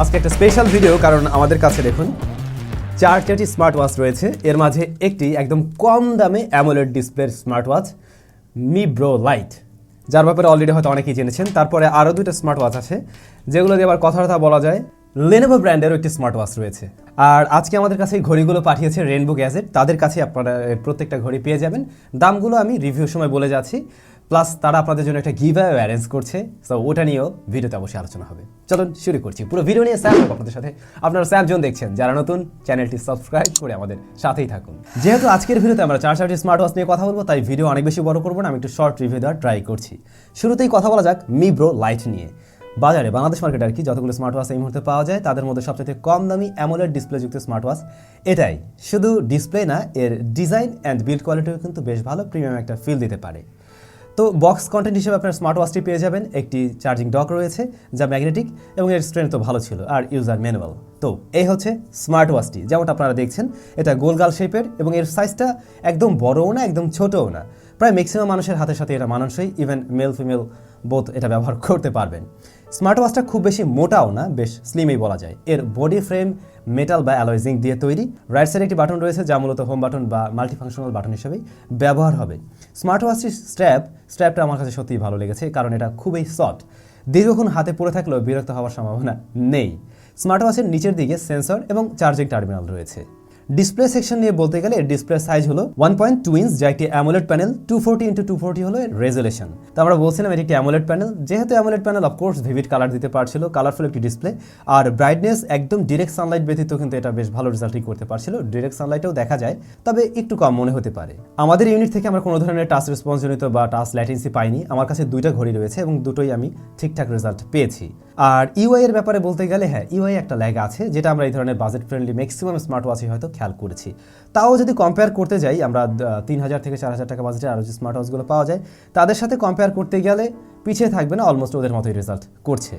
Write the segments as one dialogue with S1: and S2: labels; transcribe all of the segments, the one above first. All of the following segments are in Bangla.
S1: আজকে একটা স্পেশাল ভিডিও কারণ আমাদের কাছে দেখুন, চার চারটি স্মার্ট ওয়াচ রয়েছে। এর মাঝে একটি একদম কম দামে অ্যামোলেড ডিসপ্লের smart watch Mibro light যার ব্যাপারে অলরেডি হয়তো অনেকেই জেনেছেন। তারপরে আরও দুটো স্মার্ট ওয়াচ আছে, যেগুলো দিয়ে আবার কথা কথা বলা যায়। লেনোভো ব্র্যান্ডেরও একটি স্মার্ট ওয়াচ রয়েছে। আর আজকে আমাদের কাছে এই ঘড়িগুলো পাঠিয়েছে রেনবো গ্যাজেট তাদের কাছে আপনারা প্রত্যেকটা ঘড়ি পেয়ে যাবেন। দামগুলো আমি রিভিউর সময় বলে যাচ্ছি। প্লাস তারা আপনাদের জন্য একটা গিভ অ্যারেঞ্জ করছে। সো ওটা নিয়েও ভিডিওতে অবশ্যই আলোচনা হবে। চলুন শুরু করছি। পুরো ভিডিও নিয়ে স্যাম আপনাদের সাথে। আপনারা স্যামজন দেখছেন, যারা নতুন চ্যানেলটি সাবস্ক্রাইব করে আমাদের সাথেই থাকুন। যেহেতু আজকের ভিডিওতে আমরা চার চারটি স্মার্ট ওয়াচ নিয়ে কথা বলব, তাই ভিডিও অনেক বেশি বড় করব না, আমি একটু শর্ট রিভিউ দেওয়ার ট্রাই করছি। শুরুতেই কথা বলা যাক মি ব্রো লাইট নিয়ে। বাজারে, বাংলাদেশ মার্কেট আর কি, যতগুলো স্মার্ট ওয়াচ এই মুহূর্তে পাওয়া যায়, তাদের মধ্যে সবচেয়ে কম দামি অ্যামোলেড ডিসপ্লেযুক্ত স্মার্ট ওয়াচ এটাই। শুধু ডিসপ্লে না, এর ডিজাইন অ্যান্ড বিল্ড কোয়ালিটিও কিন্তু বেশ ভালো প্রিমিয়াম একটা ফিল দিতে পারে। তো বক্স কন্টেন্ট হিসেবে আপনার স্মার্ট ওয়াচটি পেয়ে যাবেন। একটি চার্জিং ডক রয়েছে, যা ম্যাগনেটিক এবং এর স্ট্রেন্থ তো ভালো ছিল, আর ইউজার ম্যানুয়াল তো এই হচ্ছে স্মার্ট ওয়াচটি যেমনটা আপনারা দেখছেন, এটা গোলগাল শেপের এবং এর সাইজটা একদম বড়ও না, একদম ছোটও না। প্রায় ম্যাক্সিমাম মানুষের হাতের সাথে এটা মানুষই ইভেন মেল ফিমেল বোথ এটা ব্যবহার করতে পারবেন। স্মার্ট ওয়াচটা খুব বেশি মোটাও না, বেশ স্লিমই বলা যায়। এর বডি ফ্রেম মেটাল বা অ্যালয় জিঙ্ক দিয়ে তৈরি। রাইট সাইডে একটি বাটন রয়েছে, যা মূলত হোম বাটন বা মাল্টিফাংশনাল বাটন হিসেবেই ব্যবহার হবে। স্মার্ট ওয়াচটির স্ট্র্যাপ স্ট্র্যাপটা আমার কাছে সত্যিই ভালো লেগেছে, কারণ এটা খুবই সফট দীর্ঘক্ষণ হাতে পড়ে থাকলেও বিরক্ত হওয়ার সম্ভাবনা নেই। স্মার্ট ওয়াচের নিচের দিকে সেন্সর এবং চার্জিং টার্মিনাল রয়েছে। ডিসপ্লে সেকশন নিয়ে বলতে গেলে ডিসপ্লে সাইজ হলো ওয়ান পয়েন্ট টু ইঞ্চ যা একটি AMOLED panel two forty into two forty হলো রেজুলেশন তো আমরা বলছিলাম এটি একটি অ্যামোলেড প্যানেল যেহেতু AMOLED panel of course vivid colour দিতে পারছিল কালারফুল একটি ডিসপ্লে আর ব্রাইটনেস একদম ডিরেক্ট সানলাইট ব্যতীত কিন্তু এটা বেশ ভালো রেজাল্টই করতে পারছিল ডিরেক্ট সানলাইটেও দেখা যায়, তবে একটু কম মনে হতে পারে। আমাদের ইউনিট থেকে আমরা কোনো ধরনের টাচ রেসপন্সজনিত বা টাচ ল্যাটেন্সি পাইনি, আমার কাছে দুইটা ঘড়ি রয়েছে এবং দুটোই আমি ঠিকঠাক রেজাল্ট পেয়েছি। আর ইউআই এর ব্যাপারে বলতে গেলে হ্যাঁ ইউআই একটা ল্যাগ আছে, যেটা আমরা এই ধরনের বাজেট ফ্রেন্ডলি ম্যাক্সিমাম স্মার্ট ওয়াচে হয়তো খেয়াল করেছি। তাও যদি কম্পেয়ার করতে যাই, আমরা তিন হাজার থেকে চার হাজার টাকা বাজেটে আরও যে স্মার্ট ওয়াচগুলো পাওয়া যায়, তাদের সাথে কম্পেয়ার করতে গেলে পিছিয়ে থাকবে না অলমোস্ট ওদের মতোই রেজাল্ট করছে।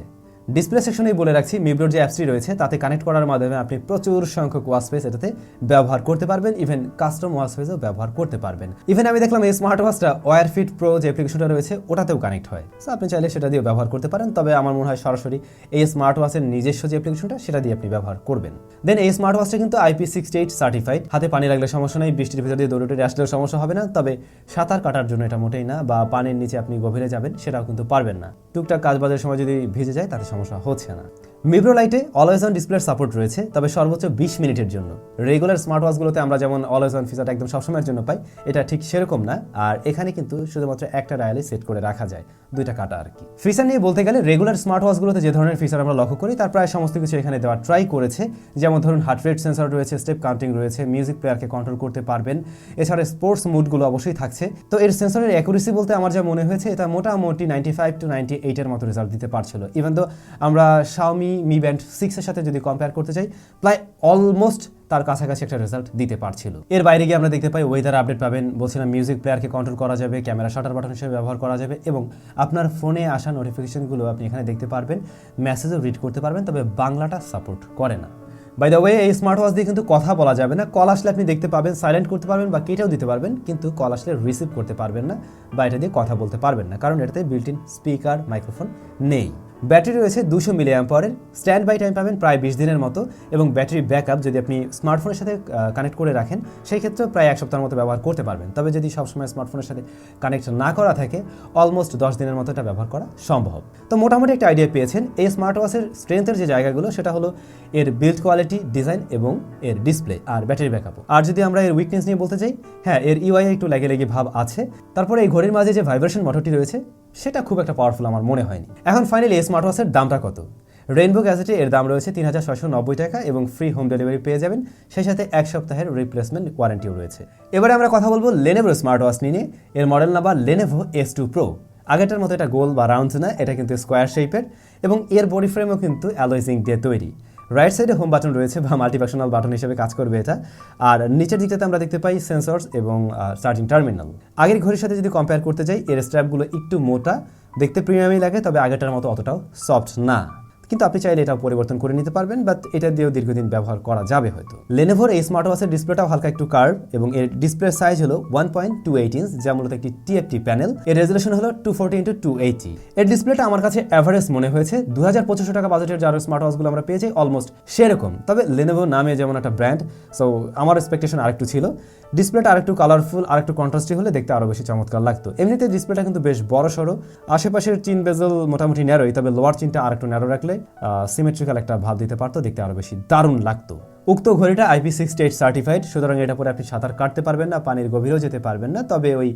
S1: ডিসপ্লে সেকশনেই বলে রাখছি মিব্রোর যে অ্যাপসটি রয়েছে, তাতে কানেক্ট করার মাধ্যমে আপনি প্রচুর সংখ্যক ওয়াচ স্পেস এটাতে ব্যবহার করতে পারবেন ইভেন কাস্টম ওয়াচ স্পেসও ব্যবহার করতে পারবেন। ইভেন আমি দেখলাম এই স্মার্ট ওয়াচটা ওয়ার ফিট প্রো যে অ্যাপ্লিকেশনটা রয়েছে, ওটাতেও কানেক্ট হয়। সো আপনি চাইলে সেটা দিয়ে ব্যবহার করতে পারেন, তবে আমার মনে হয় সরাসরি এই স্মার্ট ওয়াচের নিজস্ব যে অ্যাপ্লিকেশনটা সেটা দিয়ে আপনি ব্যবহার করবেন। দেন এই স্মার্ট ওয়াচটা কিন্তু আইপি সিক্সটি এইট সার্টিফাইড হাতে পানি লাগলে সমস্যা নেই, বৃষ্টির ভিতর দিয়ে দৌড়ে আসলেও সমস্যা হবে না, তবে সাঁতার কাটার জন্য এটা মোটেই না, বা পানির নিচে আপনি গভীরে যাবেন, সেটাও কিন্তু পারবেন না। টুকটাক কাজ বাজের সময় যদি ভিজে যায়, তাতে সমস্যা হচ্ছে না মিব্রো লাইটে অলওয়েজ অন ডিসপ্লের সাপোর্ট রয়েছে, তবে সর্বোচ্চ বিশ মিনিটের জন্য। রেগুলার স্মার্ট ওয়াচগুলোতে আমরা যেমন অলওয়েজ অন ফিচারটা একদম সবসময়ের জন্য পাই, এটা ঠিক সেরকম না। আর এখানে কিন্তু শুধুমাত্র একটা ডায়ালে সেট করে রাখা যায়, দুইটা কাটা আর কি। ফিচার নিয়ে বলতে গেলে রেগুলার স্মার্ট ওয়াচগুলোতে যে ধরনের ফিচার আমরা লক্ষ্য করি, তার প্রায় সমস্ত কিছু এখানে দেওয়ার ট্রাই করেছে। যেমন ধরুন হার্ট রেট সেন্সর রয়েছে স্টেপ কাউন্টিং রয়েছে মিউজিক প্লেয়ারকে কন্ট্রোল করতে পারবেন। এছাড়া স্পোর্টস মুডগুলো অবশ্যই থাকছে। তো এর সেন্সরের অ্যাকুরেসি বলতে আমার যা মনে হয়েছে, এটা মোটামুটি নাইনটি ফাইভ টু নাইনটি এইটের মতো রেজাল্ট দিতে পারছিল। ইভেন তো আমরা শাওমি মি ব্যান্ড সিক্সের সাথে যদি কম্পেয়ার করতে চাই, প্রায় অলমোস্ট তার কাছাকাছি একটা রেজাল্ট দিতে পারছিল। এর বাইরে গিয়ে আমরা দেখতে পাই ওয়েদার আপডেট পাবেন, বলছিলাম মিউজিক প্লেয়ারকে কন্ট্রোল করা যাবে ক্যামেরা শাটার বাটন হিসেবে ব্যবহার করা যাবে এবং আপনার ফোনে আসা নোটিফিকেশনগুলো আপনি এখানে দেখতে পারবেন মেসেজও রিড করতে পারবেন, তবে বাংলাটা সাপোর্ট করে না। বাই দ্য ওয়ে এই স্মার্ট ওয়াচ দিয়ে কিন্তু কথা বলা যাবে না কল আসলে আপনি দেখতে পাবেন সাইলেন্ট করতে পারবেন বা কেটেও দিতে পারবেন, কিন্তু কল আসলে রিসিভ করতে পারবেন না বা এটা দিয়ে কথা বলতে পারবেন না, কারণ এটাতে বিল্ট ইন স্পিকার মাইক্রোফোন নেই। ব্যাটারি রয়েছে দুশো মিলি অ্যাম্পারের স্ট্যান্ড বাই টাইম পাবেন প্রায় বিশ দিনের মতো এবং ব্যাটারি ব্যাকআপ যদি আপনি স্মার্টফোনের সাথে কানেক্ট করে রাখেন, সেই ক্ষেত্রে প্রায় এক সপ্তাহের মতো ব্যবহার করতে পারবেন। তবে যদি সবসময় স্মার্টফোনের সাথে কানেক্ট না করা থাকে অলমোস্ট দশ দিনের মতো এটা ব্যবহার করা সম্ভব। তো মোটামুটি একটা আইডিয়া পেয়েছেন, এই স্মার্ট ওয়াচের স্ট্রেংথের যে জায়গাগুলো, সেটা হলো এর বিল্ড কোয়ালিটি ডিজাইন এবং এর ডিসপ্লে আর ব্যাটারি ব্যাকআপ। আর যদি আমরা এর উইকনেস নিয়ে বলতে চাই হ্যাঁ এর ইউআই একটু লেগে লেগে ভাব আছে। তারপরে এই ঘড়ির মাঝে যে ভাইব্রেশন মোটরটি রয়েছে সেটা খুব একটা পাওয়ারফুল আমার মনে হয়নি। এখন ফাইনালি স্মার্ট ওয়াচের দামটা কত? রেইনবো গ্যাজেটে এর দাম রয়েছে তিন হাজার ছশো নব্বই টাকা এবং ফ্রি হোম ডেলিভারি পেয়ে যাবেন। সেই সাথে এক সপ্তাহের রিপ্লেসমেন্ট ওয়ারেন্টিও রয়েছে। এবারে আমরা কথা বলব লেনেভো স্মার্ট ওয়াচ নিয়ে। এর model number Lenovo S two pro আগেরটার মতো এটা গোল বা রাউন্ড না, এটা কিন্তু স্কোয়ার শেপের এবং এর বডি ফ্রেমও কিন্তু অ্যালোইজিং দিয়ে তৈরি। রাইট সাইডে হোম বাটন রয়েছে বা মাল্টিফাংশনাল বাটন হিসেবে কাজ করবে এটা। আর নিচের দিকটাতে আমরা দেখতে পাই সেন্সর্স এবং চার্জিং টার্মিনাল আগের ঘড়ির সাথে যদি কম্পেয়ার করতে যাই, এর স্ট্র্যাপগুলো একটু মোটা, দেখতে প্রিমিয়ামই লাগে, তবে আগেরটার মতো অতটাও সফট না। কিন্তু আপনি চাইলে এটা পরিবর্তন করে নিতে পারবেন বাট এটা দিয়েও দীর্ঘদিন ব্যবহার করা যাবে হয়তো। লেনোভোর এই স্মার্ট ওয়াচের ডিসপ্লেটাও হালকা একটু কার্ভ এবং এর ডিসপ্লে সাইজ হলো one point two eight inch যা মূলত একটি টিএফটি প্যানেল এর রেজলিউশন হলো two forty into two eighty এর ডিসপ্লেটা আমার কাছে অ্যাভারেজ মনে হয়েছে। দু হাজার পঁচিশশো টাকা বাজেটের যার স্মার্ট ওয়াচগুলো আমরা পেয়েছি অলমোস্ট সেরকম। তবে লেনোভো নামে যেমন একটা ব্র্যান্ড সো আমার এক্সপেকটেশন আরেকটু ছিল। ডিসপ্লেটা আরেকটু কালারফুল আরেকটু কন্ট্রাস্টি হলে দেখতে আরও বেশি চমৎকার লাগতো। এমনিতে ডিসপ্লেটা কিন্তু বেশ বড় সড়ো আশেপাশের চিন বেজল মোটামুটি ন্যারোই তবে লোয়ার চিনটা আরেকটু ন্যারো রাখলে সিমেট্রিক্যাল একটা ভাব দিতে পারতো, দেখতে আরও বেশি দারুণ লাগতো। উক্ত ঘড়িটা আইপি সিক্সটি এইট সার্টিফাইড সুতরাং এটা পরে আপনি সাঁতার কাটতে পারবেন না, পানির গভীরেও যেতে পারবেন না, তবে ওই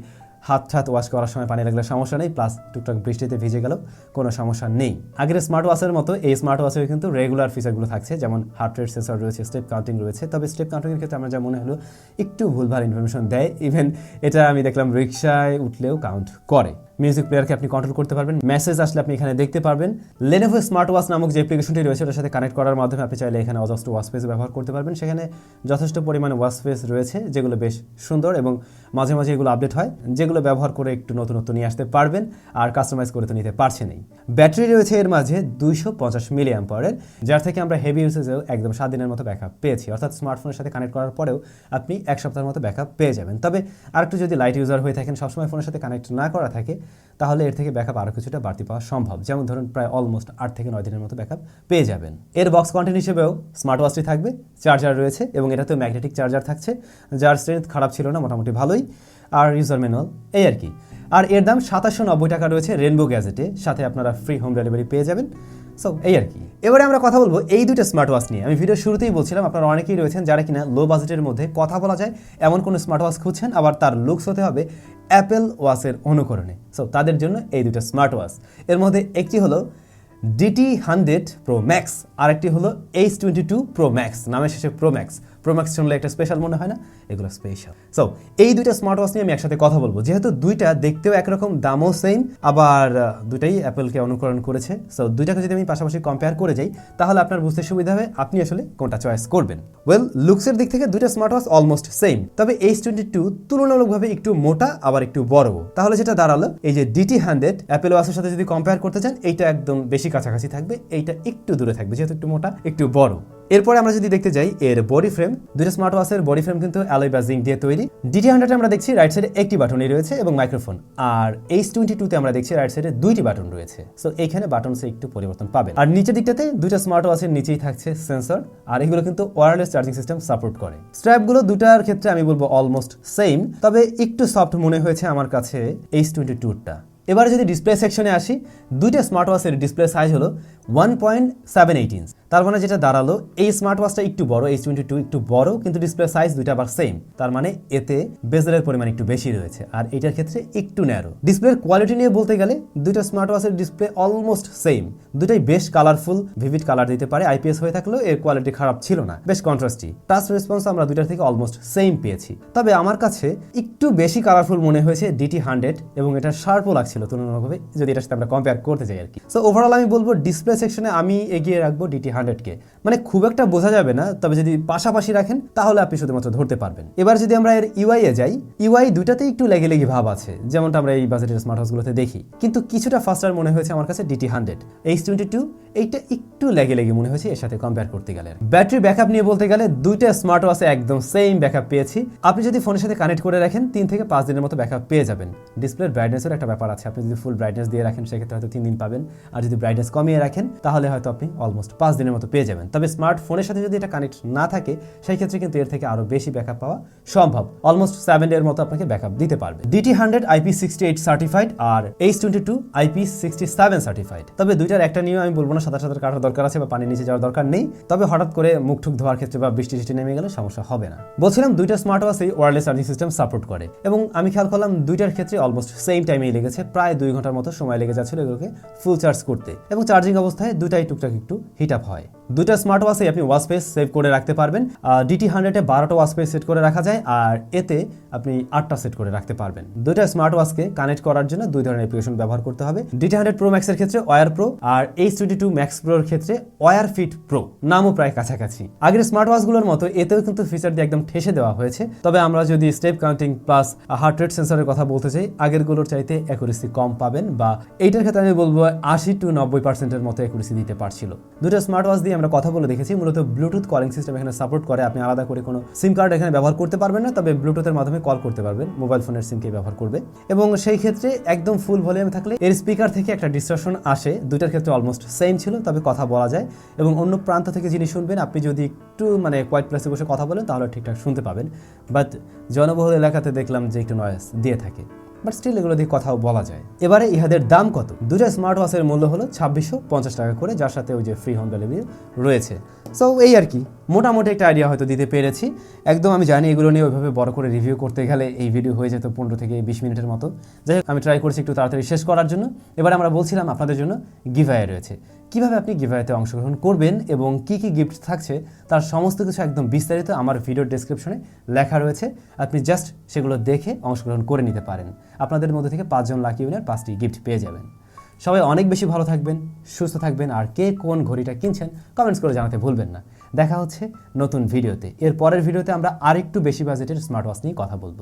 S1: হাত ছাত ওয়াশ করার সময় পানি লাগলে সমস্যা নেই প্লাস টুকটাক বৃষ্টিতে ভিজে গেল কোনো সমস্যা নেই। আগের স্মার্ট ওয়াচের মতো এই স্মার্ট ওয়াচের কিন্তু রেগুলার ফিচারগুলো থাকছে, যেমন হার্ট রেট সেন্সর রয়েছে স্টেপ কাউন্টিং রয়েছে, তবে স্টেপ কাউন্টিংয়ের ক্ষেত্রে আমার যা মনে হলো, একটু ভুলভাল ইনফরমেশন দেয়। ইভেন এটা আমি দেখলাম রিক্সায় উঠলেও কাউন্ট করে। মিউজিক প্লেয়ারকে আপনি কন্ট্রোল করতে পারবেন। মেসেজ আসলে আপনি এখানে দেখতে পারবেন। লেনোভো স্মার্ট ওয়াচ নামক যে অ্যাপ্লিকেশনটি রয়েছে, ওটার সাথে কানেক্ট করার মাধ্যমে আপনি চাইলে এখানে অজস্র ওয়াচ স্পেস ব্যবহার করতে পারবেন। সেখানে যথেষ্ট পরিমাণে ওয়াচ স্পেস রয়েছে, যেগুলো বেশ সুন্দর এবং মাঝে মাঝে এগুলো আপডেট হয়, যেগুলো ব্যবহার করে একটু নতুনত্ব নিয়ে আসতে পারবেন আর কাস্টমাইজ করে তো নিতে পারছেনই ব্যাটারি রয়েছে এর মাঝে দুইশো পঞ্চাশ মিলি অ্যাম্পারের যার থেকে আমরা হেভি ইউসেজেও একদম সাত দিনের মতো ব্যাকআপ পেয়েছি। অর্থাৎ স্মার্টফোনের সাথে কানেক্ট করার পরেও আপনি এক সপ্তাহের মতো ব্যাকআপ পেয়ে যাবেন। তবে আরেকটু যদি লাইট ইউজার হয়ে থাকেন, সবসময় ফোনের সাথে কানেক্ট না করা থাকে তাহলে এর থেকে ব্যাকআপ আরও কিছুটা বাড়তি পাওয়া সম্ভব। যেমন ধরুন, প্রায় অলমোস্ট আট থেকে নয় দিনের মতো ব্যাকআপ পেয়ে যাবেন। এর বক্স কন্টেন্ট হিসেবেও স্মার্ট ওয়াচটি থাকবে চার্জার রয়েছে এবং এটাতেও ম্যাগনেটিক চার্জার থাকছে, যার স্ট্রেংথ খারাপ ছিল না, মোটামুটি ভালোই। আর ইউজার ম্যানুয়াল এই আর কি। আর এর দাম সাতাশশো নব্বই টাকা রয়েছে রেনবো গ্যাজেটে সাথে আপনারা ফ্রি হোম ডেলিভারি পেয়ে যাবেন। সো এই আর কি। এবারে আমরা কথা বলব এই দুটো স্মার্ট ওয়াচ নিয়ে। আমি ভিডিও শুরুতেই বলছিলাম, আপনারা অনেকেই রয়েছেন যারা কিনা লো বাজেটের মধ্যে কথা বলা যায়, এমন কোনো স্মার্ট ওয়াচ খুঁজছেন, আবার তার লুকস হতে হবে অ্যাপেল ওয়াচের অনুকরণে। সো তাদের জন্য এই দুটো স্মার্ট ওয়াচ এর মধ্যে একটি হলো ডিটি হান্ড্রেড প্রো ম্যাক্স আরেকটি হলো H twenty two pro max নামের শেষে প্রো ম্যাক্স প্রো ম্যাক্স শুনলে একটা স্পেশাল মনে হয় না? এগুলো স্পেশাল সো এই দুইটা স্মার্ট ওয়াচ নিয়ে আমি একসাথে কথা বলব। যেহেতু দুইটা দেখতেও একরকম দামও সেম আবার দুটাই অ্যাপেলকে অনুকরণ করেছে। সো দুইটাকে যদি আমি পাশাপাশি কম্পেয়ার করে যাই, তাহলে আপনার বুঝতে সুবিধা হবে আপনি আসলে কোনটা চয়েস করবেন। ওয়েল লুকসের দিক থেকে দুইটা স্মার্ট ওয়াচ অলমোস্ট সেম তবে এইচ টোয়েন্টি টু তুলনামূলকভাবে একটু মোটা, আবার একটু বড়। তাহলে যেটা দাঁড়াল, এই যে ডিটি হান্ড্রেড অ্যাপেল ওয়াচের সাথে যদি কম্পেয়ার করতে চান, এইটা একদম বেশি কাছাকাছি থাকবে, এইটা একটু দূরে থাকবে, যেহেতু একটু মোটা, একটু বড়। এরপরে আমরা যদি দেখতে যাই, এর বডি ফ্রেম দুটো স্মার্ট ওয়াচের বডি ফ্রেম কিন্তু অ্যালয় বা দিয়ে তৈরি। ডিটি হান্ড্রেড আমরা দেখছি রাইট সাইডে একটি বাটনই রয়েছে এবং মাইক্রোফোন আর এইচ টোয়েন্টি টুতে আমরা দেখছি রাইট সাইডে দুইটি বাটন রয়েছে। সো এইখানে বাটনসে একটু পরিবর্তন পাবেন। আর নিচের দিকটাতে দুইটা স্মার্ট ওয়াচের নিচেই থাকছে সেন্সর আর এগুলো কিন্তু ওয়ারলেস চার্জিং সিস্টেম সাপোর্ট করে। স্ট্র্যাপগুলো দুটার ক্ষেত্রে আমি বলব অলমোস্ট সেম তবে একটু সফট মনে হয়েছে আমার কাছে এইচ টোয়েন্টি টুটা এবারে যদি ডিসপ্লে সেকশনে আসি, দুইটা স্মার্ট ওয়াচের ডিসপ্লে সাইজ হলো one point seven eight inch তার মানে যেটা দাঁড়াল, এই স্মার্ট ওয়াচটা একটু বড় এইচ টোয়েন্টি টু একটু বড়, কিন্তু ডিসপ্লে সাইজ দুইটা আবার সেম তার মানে এতে বেজেলের পরিমাণ একটু বেশি রয়েছে, আর এটার ক্ষেত্রে একটু ন্যারো ডিসপ্লের কোয়ালিটি নিয়ে বলতে গেলে, দুইটা স্মার্ট ওয়াচের ডিসপ্লে অলমোস্ট সেম দুটাই বেশ কালারফুল ভিভিড কালার দিতে পারে আইপিএস হয়ে থাকলেও এর কোয়ালিটি খারাপ ছিল না। বেশ কন্ট্রাস্টি টাচ রেসপন্স আমরা দুইটার থেকে অলমোস্ট সেম পেয়েছি। তবে আমার কাছে একটু বেশি কালারফুল মনে হয়েছে ডিটি হান্ড্রেড এবং এটা শার্পও লাগছিল তুলনামূলকভাবে, যদি এটার সাথে আমরা কম্পেয়ার করতে চাই আর কি। সো ওভারঅল আমি বলব ডিসপ্লে সেকশনে আমি এগিয়ে রাখব ডিটি হান্ড্রেডকে মানে খুব একটা বোঝা যাবে না, তবে যদি পাশাপাশি রাখেন, তাহলে আপনি শুধুমাত্র ধরতে পারবেন। এবার যদি আমরা এর ইউআই এ যাই ইউআই দুটাতেই একটু লেগে লেগে ভাব আছে, যেমনটা আমরা এই বাজেটের স্মার্ট হাউসগুলোতে দেখি। কিন্তু কিছুটা ফাস্টার মনে হয়েছে আমার কাছে DT hundred H twenty two এইটা একটু লেগে লেগে মনে হয়েছে, এর সাথে কম্পেয়ার করতে গেলে। ব্যাটারি ব্যাকআপ নিয়ে বলতে গেলে, দুইটা স্মার্ট ওয়াচে একদম সেম ব্যাকআপ পেয়েছি। আপনি যদি ফোনের সাথে কানেক্ট করে রাখেন, তিন থেকে পাঁচ দিনের মতো ব্যাকআপ পেয়ে যাবেন। ডিসপ্লের ব্রাইটনেসের একটা ব্যাপার আছে, আপনি যদি ফুল ব্রাইটনেস দিয়ে রাখেন, সেক্ষেত্রে হয়তো তিন দিন পাবেন। আর যদি ব্রাইটনেস কমিয়ে রাখেন তাহলে হয়তো আপনি অলমোস্ট পাঁচ দিনের মতো পেয়ে যাবেন। তবে স্মার্টফোনের সাথে যদি এটা কানেক্ট না থাকে, সেই ক্ষেত্রে কিন্তু এর থেকে আরও বেশি ব্যাকআপ পাওয়া সম্ভব। অলমোস্ট সেভেন এর মতো আপনাকে ব্যাকআপ দিতে পারবে। DT hundred IP sixty eight certified আর H twenty two IP sixty seven certified তবে দুইটার একটা নিয়েও আমি বলব না সাঁতার সাঁতার কাটার দরকার আছে বা পানির নিচে যাওয়ার দরকার নেই। তবে হঠাৎ করে মুখ ঠুক ধোয়ার ক্ষেত্রে বা বৃষ্টি টিষ্টি নেমে গেলে সমস্যা হবে না। বলছিলাম দুইটা স্মার্ট ওয়াচই ওয়্যারলেস চার্জিং সিস্টেম সাপোর্ট করে। এবং আমি খেয়াল করলাম দুইটার ক্ষেত্রে অলমোস্ট সেম টাইমেই লেগেছে, প্রায় দুই ঘণ্টার মতো সময় লেগে যাচ্ছিল এগুলোকে ফুল চার্জ করতে। এবং চার্জিং অবস্থায় দুটাই টুকটাক একটু হিট আপ হয়। দুটো স্মার্ট ওয়াচে আপনি ওয়াচ পেস সেভ করে রাখতে পারবেন। ডিটি হান্ড্রেডে বারোটা ওয়াচ পেস সেট করে রাখা যায়, আর এতে আপনি আটটা সেট করে রাখতে পারবেন। দুইটা স্মার্ট ওয়াচকে কানেক্ট করার জন্য দুই ধরনের অ্যাপ্লিকেশন ব্যবহার করতে হবে। ডিটি হান্ড্রেড প্রো ম্যাক্সের ক্ষেত্রে ওয়ার প্রো আর এইচ টোয়েন্টি টু ম্যাক্স প্রোর ক্ষেত্রে ওয়ার ফিট প্রো নামও প্রায় কাছাকাছি। আগের স্মার্ট ওয়াচগুলোর মতো এতেও কিন্তু ফিচার দিয়ে একদম ঠেসে দেওয়া হয়েছে। তবে আমরা যদি step counting plus heart rate সেন্সরের কথা বলতে চাই আগেরগুলোর চাইতে অ্যাকুরেসি কম পাবেন বা এইটার ক্ষেত্রে আমি বলব আশি টু নব্বই পার্সেন্টের মতো অ্যাকুরেসি দিতে পারছিল। দুটো স্মার্ট ওয়াচ দিয়ে আমরা কথা বলে দেখেছি, মূলত ব্লুটুথ কলিং সিস্টেম এখানে সাপোর্ট করে। আপনি আলাদা করে কোনো সিম কার্ড এখানে ব্যবহার করতে পারবেন না, তবে ব্লুটুথের মাধ্যমে কল করতে পারবেন। মোবাইল ফোনের সিমকে ব্যবহার করবে। এবং সেই ক্ষেত্রে একদম ফুল ভলিউম থাকলে এর স্পিকার থেকে একটা ডিস্ট্রাকশন আসে। দুইটার ক্ষেত্রে অলমোস্ট সেম ছিল, তবে কথা বলা যায়। এবং অন্য প্রান্ত থেকে যিনি শুনবেন, আপনি যদি একটু মানে কোয়াইট প্লেসে বসে কথা বলেন, তাহলে ঠিকঠাক শুনতে পাবেন। বাট জনবহুল এলাকাতে দেখলাম যে একটু নয়েস দিয়ে থাকে। বাট স্টিল এগুলো দিয়ে কথাও বলা যায়। এবারে ইহাদের দাম কত? দুটা স্মার্ট ওয়াচের মূল্য হলো ছাব্বিশশো পঞ্চাশ টাকা করে, যার সাথে ওই যে ফ্রি হোম ডেলিভারি রয়েছে। সো এই আর কি। মোটামুটি একটা আইডিয়া হয়তো দিতে পেরেছি। একদম আমি জানি এগুলো নিয়ে ওইভাবে বড় করে রিভিউ করতে গেলে এই ভিডিও হয়ে যেত পনেরো থেকে বিশ মিনিটের মতো। যাই হোক, আমি ট্রাই করছি একটু তাড়াতাড়ি শেষ করার জন্য। এবার আমরা বলছিলাম আপনাদের জন্য গিভায় রয়েছে। কীভাবে আপনি গিভাইতে অংশগ্রহণ করবেন এবং কি কি গিফট থাকছে, তার সমস্ত কিছু একদম বিস্তারিত আমার ভিডিও ডেসক্রিপশনে লেখা রয়েছে। আপনি জাস্ট সেগুলো দেখে অংশগ্রহণ করে নিতে পারেন। আপনাদের মধ্যে থেকে পাঁচজন লাকি উইনার পাঁচটি গিফট পেয়ে যাবেন। সবাই অনেক বেশি ভালো থাকবেন, সুস্থ থাকবেন, আর কে কোন ঘড়িটা কিনছেন কমেন্টস করে জানাতে ভুলবেন না। দেখা হচ্ছে নতুন ভিডিওতে এর পরের ভিডিওতে আমরা আরেকটু বেশি বাজেটের স্মার্ট ওয়াচ নিয়ে কথা বলব।